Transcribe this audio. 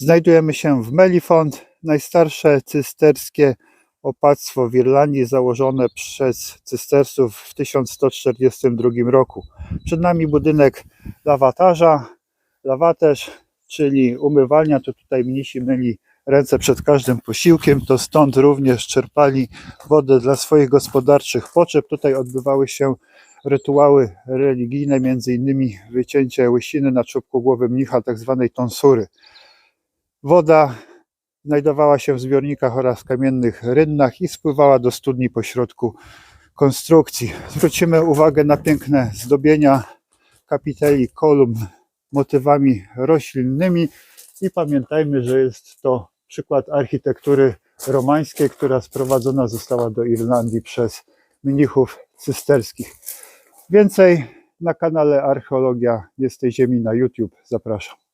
Znajdujemy się w Melifont, najstarsze cysterskie opactwo w Irlandii założone przez cystersów w 1142 roku. Przed nami budynek lawatarza, lawaterz, czyli umywalnia, to tutaj mnisi myli ręce przed każdym posiłkiem, to stąd również czerpali wodę dla swoich gospodarczych potrzeb. Tutaj odbywały się rytuały religijne, między innymi wycięcie łysiny na czubku głowy mnicha, tak zwanej tonsury. Woda znajdowała się w zbiornikach oraz kamiennych rynnach i spływała do studni pośrodku konstrukcji. Zwrócimy uwagę na piękne zdobienia kapiteli kolumn motywami roślinnymi i pamiętajmy, że jest to przykład architektury romańskiej, która sprowadzona została do Irlandii przez mnichów cysterskich. Więcej na kanale Archeologia z tej ziemi na YouTube. Zapraszam.